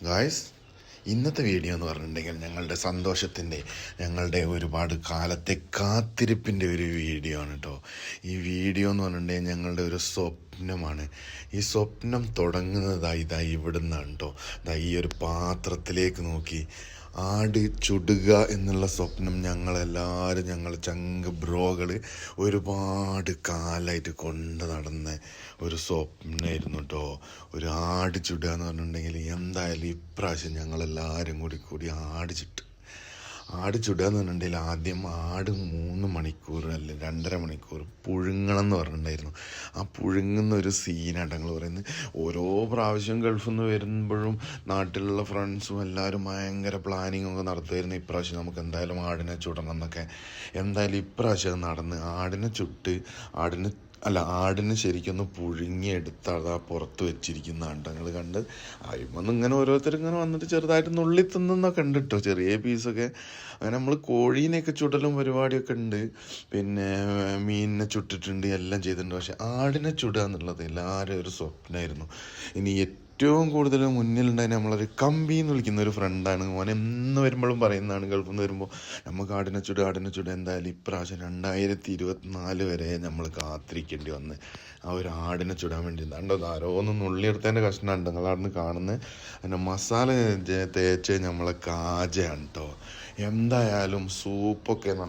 Guys ഇന്നത്തെ video എന്ന് പറഞ്ഞിട്ടുണ്ടെങ്കിൽ ഞങ്ങളുടെ സന്തോഷത്തിന്റെ ഞങ്ങളുടെ ഒരുപാട് കാലത്തെ കാത്തിരിപ്പിന്റെ ഒരു വീഡിയോ ആണ് കേട്ടോ ഈ വീഡിയോ എന്ന് പറഞ്ഞിട്ടുണ്ടെങ്കിൽ ഞങ്ങളുടെ ഒരു സ്വപ്നമാണ്. ഈ സ്വപ്നം തുടങ്ങുന്നതായി ഇതാ ഇവിടെ നിന്നാണ് കേട്ടോ ഇതാ ഈ ഒരു പാത്രത്തിലേക്ക് നോക്കി. ആട് ചുടുക എന്നുള്ള സ്വപ്നം ഞങ്ങളെല്ലാവരും ഞങ്ങൾ ചങ്ക് ബ്രോകൾ ഒരുപാട് കാലമായിട്ട് കൊണ്ട് നടന്ന ഒരു സ്വപ്നമായിരുന്നു കേട്ടോ ഒരു ആട് ചുടുക എന്ന് പറഞ്ഞിട്ടുണ്ടെങ്കിൽ എന്തായാലും ഇപ്രാവശ്യം ഞങ്ങളെല്ലാവരും കൂടി കൂടി ആട് ചുട്ട്. ആട് ചുടുക എന്ന് പറഞ്ഞിട്ടുണ്ടെങ്കിൽ ആദ്യം ആട് മൂന്ന് മണിക്കൂർ അല്ല രണ്ടര മണിക്കൂർ പുഴുങ്ങണം എന്ന് പറഞ്ഞിട്ടുണ്ടായിരുന്നു. ആ പുഴുങ്ങുന്ന ഒരു സീനാണ് ഞങ്ങൾ പറയുന്നത്. ഓരോ പ്രാവശ്യം ഗൾഫിൽ നിന്ന് വരുമ്പോഴും നാട്ടിലുള്ള ഫ്രണ്ട്സും എല്ലാവരും ഭയങ്കര പ്ലാനിങ് ഒക്കെ നടത്തുമായിരുന്നു ഇപ്രാവശ്യം നമുക്ക് എന്തായാലും ആടിനെ ചുടണം എന്നൊക്കെ. എന്തായാലും ഇപ്രാവശ്യം നടന്ന് ആടിനെ ചുട്ട് ആടിനെ അല്ല ആടിനെ ശരിക്കൊന്ന് പുഴുങ്ങിയെടുത്ത് ആ പുറത്ത് വെച്ചിരിക്കുന്ന അണ്ടങ്ങൾ കണ്ട് അയിമന്ന് ഇങ്ങനെ ഓരോരുത്തർ ഇങ്ങനെ വന്നിട്ട് ചെറുതായിട്ട് നുള്ളി തിന്നൊക്കെ ഉണ്ട് കേട്ടോ ചെറിയ പീസൊക്കെ അങ്ങനെ നമ്മൾ കോഴീനെയൊക്കെ ചുടലും പരിപാടിയൊക്കെ ഉണ്ട്. പിന്നെ മീനിനെ ചുട്ടിട്ടുണ്ട് എല്ലാം ചെയ്തിട്ടുണ്ട്. പക്ഷെ ആടിനെ ചുടുക എന്നുള്ളത് എല്ലാവരും ഒരു സ്വപ്നമായിരുന്നു. ഇനി ഏറ്റവും കൂടുതൽ മുന്നിലുണ്ടായി നമ്മളൊരു കമ്പി എന്ന് വിളിക്കുന്ന ഒരു ഫ്രണ്ടാണ് മോൻ എന്ന് വരുമ്പോഴും പറയുന്നതാണ് ഗൾഫിൽ നിന്ന് വരുമ്പോൾ നമുക്ക് ആടിനെ ചുട് ആടിനെ ചുട്. എന്തായാലും ഇപ്രാവശ്യം രണ്ടായിരത്തി ഇരുപത്തിനാല് വരെ നമ്മൾ കാത്തിരിക്കേണ്ടി വന്ന് ആ ഒരു ആടിനെ ചുടാൻ വേണ്ടി ഉണ്ടോ ആരോ ഒന്ന് നുള്ളിയെടുത്തതിന്റെ കഷ്ണമാണ് നിങ്ങൾ അവിടുന്ന് കാണുന്നത് അതിന്റെ മസാല തേച്ച് നമ്മളെ കാജയാണ് കേട്ടോ. എന്തായാലും സൂപ്പൊക്കെ എന്ന്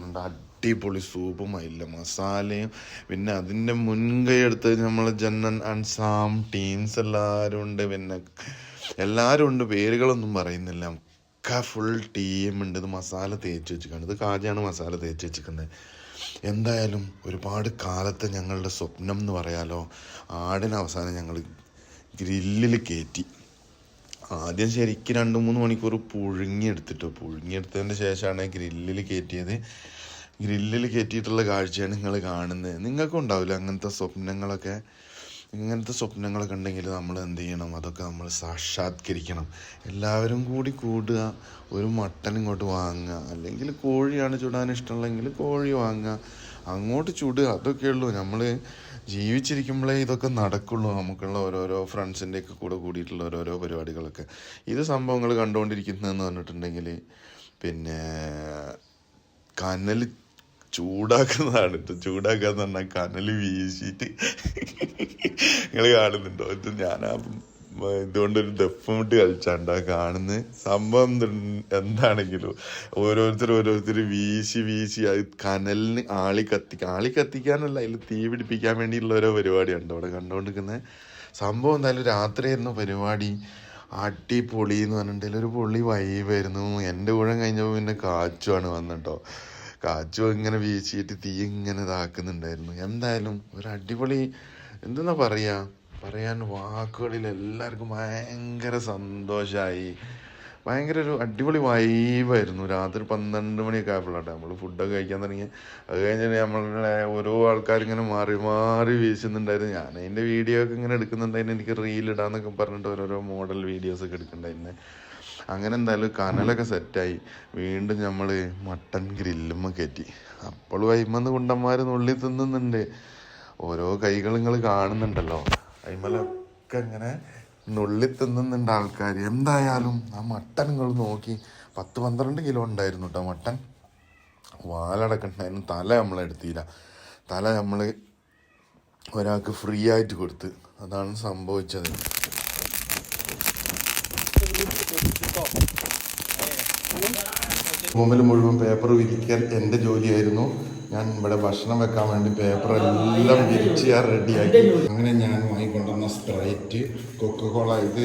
അടിപൊളി സൂപ്പുമായില്ല മസാലയും. പിന്നെ അതിന്റെ മുൻകൈ എടുത്ത് നമ്മൾ ജന്നൻ അൻസാം ടീംസ് എല്ലാവരും ഉണ്ട്. പിന്നെ എല്ലാവരും ഉണ്ട്. പേരുകളൊന്നും പറയുന്നില്ല. ഒക്കെ ഫുൾ ടീം ഉണ്ട്. ഇത് മസാല തേച്ച് വെച്ചിരിക്കുകയാണ്. ഇത് കാജയാണ് മസാല തേച്ച് വെച്ചിരിക്കുന്നത്. എന്തായാലും ഒരുപാട് കാലത്തെ ഞങ്ങളുടെ സ്വപ്നം എന്ന് പറയാലോ ആടിന് അവസാനം ഞങ്ങൾ ഗ്രില്ലിൽ കയറ്റി ആദ്യം ശരിക്കും രണ്ട് മൂന്ന് മണിക്കൂർ പുഴുങ്ങിയെടുത്തിട്ടു പുഴുങ്ങിയെടുത്തതിന് ശേഷമാണ് ഗ്രില്ലിൽ കയറ്റിയത് ഗ്രില്ലിൽ കയറ്റിയിട്ടുള്ള കാഴ്ചയാണ് നിങ്ങൾ കാണുന്നത്. നിങ്ങൾക്കും ഉണ്ടാവില്ല അങ്ങനത്തെ സ്വപ്നങ്ങളൊക്കെ? ഇങ്ങനത്തെ സ്വപ്നങ്ങളൊക്കെ ഉണ്ടെങ്കിൽ നമ്മൾ എന്ത് ചെയ്യണം? അതൊക്കെ നമ്മൾ സാക്ഷാത്കരിക്കണം. എല്ലാവരും കൂടി കൂടുക ഒരു മട്ടൻ ഇങ്ങോട്ട് വാങ്ങുക. അല്ലെങ്കിൽ കോഴിയാണ് ചുടാൻ ഇഷ്ടമുള്ളെങ്കിൽ കോഴി വാങ്ങുക. അങ്ങോട്ട് ചുടുക അതൊക്കെ ഉള്ളൂ. നമ്മൾ ജീവിച്ചിരിക്കുമ്പോഴേ ഇതൊക്കെ നടക്കുള്ളൂ. നമുക്കുള്ള ഓരോരോ ഫ്രണ്ട്സിന്റെ ഒക്കെ കൂടെ കൂടിയിട്ടുള്ള ഓരോരോ പരിപാടികളൊക്കെ. ഇത് സംഭവങ്ങൾ കണ്ടുകൊണ്ടിരിക്കുന്നതെന്ന് പറഞ്ഞിട്ടുണ്ടെങ്കിൽ പിന്നെ കനൽ ചൂടാക്കുന്നതാണ് കേട്ടോ ചൂടാക്കാന്ന് പറഞ്ഞാൽ കനൽ വീശിയിട്ട് നിങ്ങൾ കാണുന്നുണ്ടോ? ഇത് ഞാൻ ആ ഇതുകൊണ്ടൊരു ദഫമിട്ട് കളിച്ചാണ്ടാ കാണുന്ന. സംഭവം എന്താണെങ്കിലും ഓരോരുത്തർ ഓരോരുത്തർ വീശി വീശി അത് കനലിന് ആളി കത്തിക്കുക ആളി കത്തിക്കാനല്ല അതിൽ തീ പിടിപ്പിക്കാൻ വേണ്ടിയുള്ള ഓരോ പരിപാടിയുണ്ട് അവിടെ കണ്ടുകൊണ്ടിരിക്കുന്നത് സംഭവം എന്തായാലും രാത്രിയായിരുന്നു പരിപാടി. അടിപൊളി എന്ന് പറഞ്ഞിട്ടുണ്ടെങ്കിൽ ഒരു പൊളി വൈബായിരുന്നു എന്റെ ഊഴം കഴിഞ്ഞപ്പോൾ പിന്നെ കാച്ചുമാണ് വന്നിട്ടോ. കാച്ചു ഇങ്ങനെ വീശിയിട്ട് തീ ഇങ്ങനെ ഇതാക്കുന്നുണ്ടായിരുന്നു. എന്തായാലും ഒരു അടിപൊളി എന്തെന്നാ പറയാ? പറയാൻ വാക്കുകളിൽ എല്ലാവർക്കും ഭയങ്കര സന്തോഷമായി ഭയങ്കര ഒരു അടിപൊളി വൈബായിരുന്നു രാത്രി പന്ത്രണ്ട് മണിയൊക്കെ ആയപ്പോഴാട്ടെ നമ്മൾ ഫുഡൊക്കെ കഴിക്കാൻ തുടങ്ങി. അത് കഴിഞ്ഞിട്ട് നമ്മളുടെ ഓരോ ആൾക്കാരിങ്ങനെ മാറി മാറി വീശുന്നുണ്ടായിരുന്നു. ഞാൻ അതിന്റെ വീഡിയോ ഒക്കെ ഇങ്ങനെ എടുക്കുന്നുണ്ടായിരുന്നു. എനിക്ക് റീൽ ഇടാന്നൊക്കെ പറഞ്ഞിട്ട് ഓരോരോ മോഡൽ വീഡിയോസ് ഒക്കെ എടുക്കുന്നുണ്ടായിരുന്നു. അങ്ങനെ എന്തായാലും കനലൊക്കെ സെറ്റായി വീണ്ടും നമ്മൾ മട്ടൻ ഗ്രില്ലുമ്മ കയറ്റി അപ്പോൾ വൈമന്ന് കുണ്ടന്മാർ നുള്ളി തിന്നുന്നുണ്ട്. ഓരോ കൈകൾ നിങ്ങൾ കാണുന്നുണ്ടല്ലോ. അയിമലൊക്കെ ഇങ്ങനെ നുള്ളി തിന്നുന്നുണ്ട് ആൾക്കാർ എന്തായാലും ആ മട്ടൻ നിങ്ങൾ നോക്കി. പത്ത് പന്ത്രണ്ട് കിലോ ഉണ്ടായിരുന്നു കേട്ടോ മട്ടൻ. വാലടക്കണ്ടായിരുന്നു. തല നമ്മൾ എടുത്തില്ല. തല നമ്മൾ ഒരാൾക്ക് ഫ്രീ ആയിട്ട് കൊടുത്ത്. അതാണ് സംഭവിച്ചത്. റൂമിൽ മുഴുവൻ പേപ്പർ വിരിക്കാൻ എന്റെ ജോലിയായിരുന്നു. ഞാൻ ഇവിടെ ഭക്ഷണം വെക്കാൻ വേണ്ടി പേപ്പർ എല്ലാം വിരിച്ച് ഞാൻ റെഡിയാക്കി അങ്ങനെ ഞാൻ വാങ്ങിക്കൊണ്ടുവന്ന സ്പ്രൈറ്റ് കൊക്കക്കോള ഇത്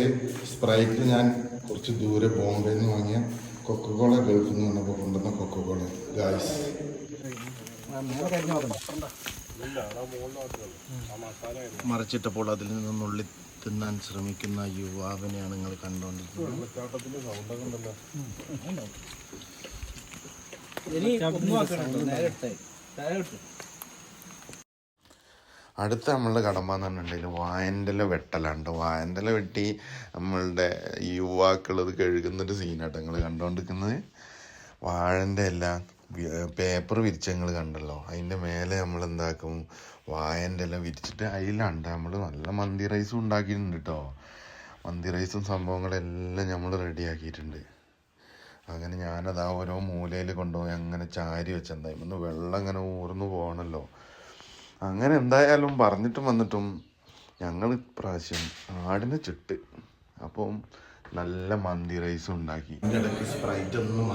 സ്പ്രൈറ്റ് ഞാൻ കുറച്ച് ദൂരെ ബോംബെയിൽ നിന്ന് വാങ്ങിയ കൊക്കക്കോള ഗൾഫിൽ നിന്ന് വന്നപ്പോൾ കൊണ്ടുവന്ന കൊക്കക്കോള ഗായ്സ് മറിച്ചിട്ടപ്പോൾ അതിൽ നിന്ന് നുള്ളി തിന്നാൻ ശ്രമിക്കുന്ന യുവാവിനെയാണ് നിങ്ങൾ കണ്ടുകൊണ്ടിരിക്കുന്നത്. അടുത്ത നമ്മളുടെ കടമ്പ എന്ന് പറഞ്ഞിട്ടുണ്ടെങ്കിൽ വായന്റെല വെട്ടലുണ്ട്. വായന്റെല വെട്ടി നമ്മളുടെ യുവാക്കൾ അത് കഴുകുന്നൊരു സീനാട്ടോ നിങ്ങൾ കണ്ടുകൊണ്ടിരിക്കുന്നത് വാഴന്റെ എല്ലാം പേപ്പർ വിരിച്ച് നിങ്ങൾ കണ്ടല്ലോ. അതിന്റെ മേലെ നമ്മൾ എന്താക്കും? വായന്റെ എല്ലാം വിരിച്ചിട്ട് അതിലുണ്ട് നമ്മൾ നല്ല മന്തി റൈസും ഉണ്ടാക്കിയിട്ടുണ്ട് കേട്ടോ മന്തി റൈസും സംഭവങ്ങളെല്ലാം നമ്മൾ റെഡിയാക്കിയിട്ടുണ്ട് അങ്ങനെ ഞാനത് ആ ഓരോ മൂലയിൽ കൊണ്ടുപോയി അങ്ങനെ ചാരി വെച്ചെന്തായി ഒന്ന് വെള്ളം അങ്ങനെ ഊർന്നു പോകണല്ലോ. അങ്ങനെ എന്തായാലും പറഞ്ഞിട്ടും വന്നിട്ടും ഞങ്ങൾ ഇപ്രാവശ്യം ആടിനെ ചിട്ട്. അപ്പം നല്ല മന്തി റൈസ് ഉണ്ടാക്കി. സ്പ്രൈറ്റ് ഒന്നും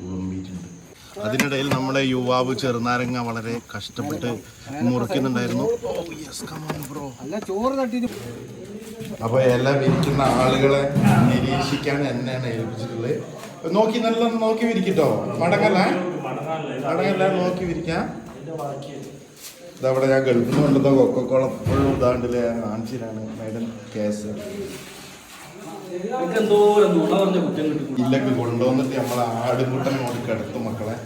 തുളുമ്പിയിട്ടുണ്ട്. അതിനിടയിൽ നമ്മുടെ യുവാവ് ചെറുനാരങ്ങ വളരെ കഷ്ടപ്പെട്ട് മുറിക്കുന്നുണ്ടായിരുന്നു. അല്ല ചോറ് തട്ടിട്ട് അപ്പോൾ എല്ലാം വിരിക്കുന്ന ആളുകളെ നിരീക്ഷിക്കാൻ എന്നെയാണ് ഏൽപ്പിച്ചിട്ടുള്ളത്. നോക്കി നല്ല നോക്കി വിരിക്കട്ടോ. മടങ്ങല്ല? മടങ്ങല്ല നോക്കി വിരിക്കാം. ഇതവിടെ ഞാൻ ഗൾഫിൽ നിന്ന് കൊണ്ടുവന്ന കൊക്കക്കോള ഫുള്ളും ഇതാണ്ടില്ലേ കാണിച്ചിട്ടാണ് മേഡം കേസ് ഇല്ലെങ്കിൽ ഇല്ലക്ക് കൊണ്ടുവന്നിട്ട് നമ്മളെ ആടുമുട്ടൻ കൊണ്ട് കിടത്തും മക്കളെ.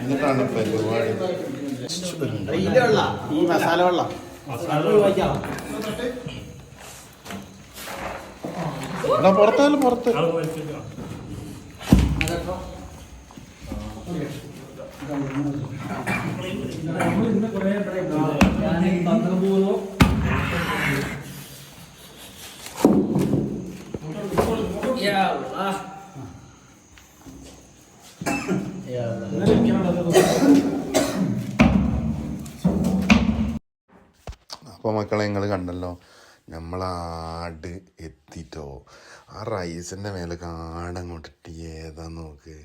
എന്നിട്ടാണ് പരിപാടി. ഈ മസാല വെള്ളം. എടാ പുറത്തായാലും പുറത്ത്. അപ്പോൾ മക്കളെ നിങ്ങൾ കണ്ടല്ലോ. നമ്മൾ ആട് എത്തിയിട്ടോ ആ റൈസിന്റെ മേലെ കാടങ്ങോട്ടിട്ട് ഏതാ നോക്ക്.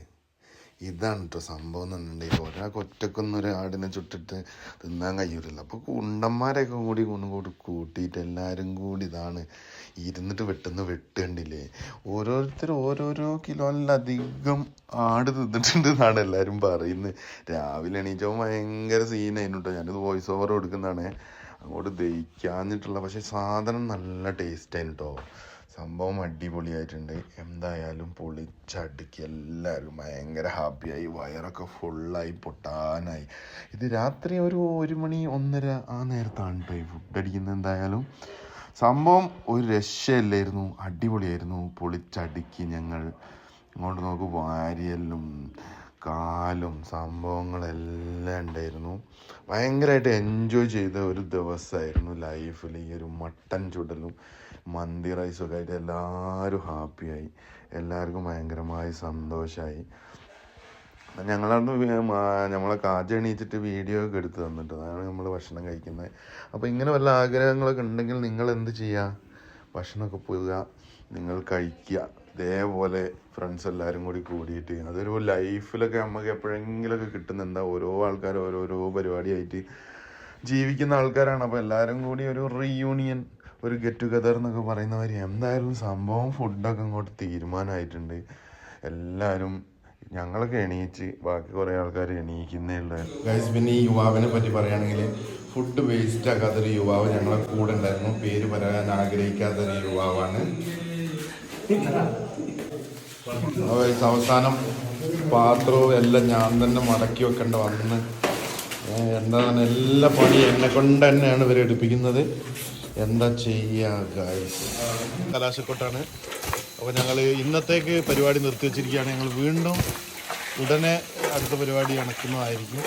ഇതാണ് കേട്ടോ സംഭവം എന്നുണ്ടെങ്കിൽ ഒരാൾക്ക് ഒറ്റക്കൊന്നും ഒരു ആടിനെ ചുട്ടിട്ട് തിന്നാൻ കഴിയൂലല്ലോ. അപ്പോൾ കുണ്ടന്മാരെയൊക്കെ കൂടി കൊണ്ടുകൂടി കൂട്ടിയിട്ട് എല്ലാവരും കൂടി ഇതാണ് ഇരുന്നിട്ട് വെട്ടുന്ന വെട്ടുകണ്ടില്ലേ ഓരോരുത്തർ ഓരോരോ കിലോയിലധികം ആട് തിന്നിട്ടുണ്ട് എന്നാണ് എല്ലാവരും പറയുന്നത്. രാവിലെ എണീച്ചോ ഭയങ്കര സീനായിരുന്നു കേട്ടോ ഞാനിത് വോയിസ് ഓവർ കൊടുക്കുന്നതാണ്. അങ്ങോട്ട് ദഹിക്കാഞ്ഞിട്ടുള്ള പക്ഷെ സാധനം നല്ല ടേസ്റ്റ് ആയിരുന്നു കേട്ടോ സംഭവം അടിപൊളിയായിട്ടുണ്ട്. എന്തായാലും പൊളിച്ചടുക്കി എല്ലാവരും ഭയങ്കര ഹാപ്പിയായി വയറൊക്കെ ഫുള്ളായി പൊട്ടാനായി. ഇത് രാത്രി ഒരു ഒരു മണി ഒന്നര ആ നേരത്താണ് കേട്ടോ ഈ ഫുഡ് അടിക്കുന്നത് എന്തായാലും. സംഭവം ഒരു രക്ഷയല്ലായിരുന്നു. അടിപൊളിയായിരുന്നു. പൊളിച്ചടുക്കി ഞങ്ങൾ. ഇങ്ങോട്ട് നോക്ക് വാരിയലും കാലും സംഭവങ്ങളെല്ലാം ഉണ്ടായിരുന്നു. ഭയങ്കരമായിട്ട് എൻജോയ് ചെയ്ത ഒരു ദിവസമായിരുന്നു ലൈഫിൽ ഈ ഒരു മട്ടൻ ചുടലും മന്തി റൈസും ഒക്കെ ആയിട്ട് എല്ലാവരും ഹാപ്പിയായി എല്ലാവർക്കും ഭയങ്കരമായി സന്തോഷമായി ഞങ്ങളന്ന് നമ്മളെ കാജ് എണീച്ചിട്ട് വീഡിയോ ഒക്കെ എടുത്ത് തന്നിട്ട് അതാണ് നമ്മൾ ഭക്ഷണം കഴിക്കുന്നത്. അപ്പോൾ ഇങ്ങനെ വല്ല ആഗ്രഹങ്ങളൊക്കെ ഉണ്ടെങ്കിൽ നിങ്ങൾ എന്ത് ചെയ്യുക ഭക്ഷണമൊക്കെ പോവുക നിങ്ങൾ കഴിക്കുക. ഇതേപോലെ ഫ്രണ്ട്സ് എല്ലാവരും കൂടി കൂടിയിട്ട് അതൊരു ലൈഫിലൊക്കെ നമുക്ക് എപ്പോഴെങ്കിലുമൊക്കെ കിട്ടുന്ന എന്താ ഓരോ ആൾക്കാർ ഓരോരോ പരിപാടിയായിട്ട് ജീവിക്കുന്ന ആൾക്കാരാണ്. അപ്പോൾ എല്ലാവരും കൂടി ഒരു റീയൂണിയൻ ഒരു ഗെറ്റ് ടുഗദർ എന്നൊക്കെ പറയുന്ന മാതിരി എന്തായാലും സംഭവം ഫുഡൊക്കെ ഇങ്ങോട്ട് തീരുമാനമായിട്ടുണ്ട്. എല്ലാവരും ഞങ്ങളൊക്കെ എണീച്ച് ബാക്കി കുറേ ആൾക്കാർ എണീക്കുന്നേ ഉള്ളു. ഗൈസ് പിന്നെ ഈ യുവാവിനെ പറ്റി പറയുകയാണെങ്കിൽ ഫുഡ് വേസ്റ്റ് ആക്കാത്തൊരു യുവാവ് ഞങ്ങളെ കൂടെ ഉണ്ടായിരുന്നു. പേര് പറയാൻ ആഗ്രഹിക്കാത്തൊരു യുവാവാണ്. അവസാനം പാത്രവും എല്ലാം ഞാൻ തന്നെ മടക്കി വെക്കേണ്ട വന്ന്. എന്താ എന്താണ് എല്ലാ പണി എന്നെ കൊണ്ട് തന്നെയാണ് ഇവരെ എടുപ്പിക്കുന്നത്. എന്താ ചെയ്യുക കലാശക്കൊട്ടാണ്. അപ്പോൾ ഞങ്ങൾ ഇന്നത്തേക്ക് പരിപാടി നിർത്തി വെച്ചിരിക്കുകയാണ് ഞങ്ങൾ വീണ്ടും ഉടനെ അടുത്ത പരിപാടി അണക്കുന്നതായിരിക്കും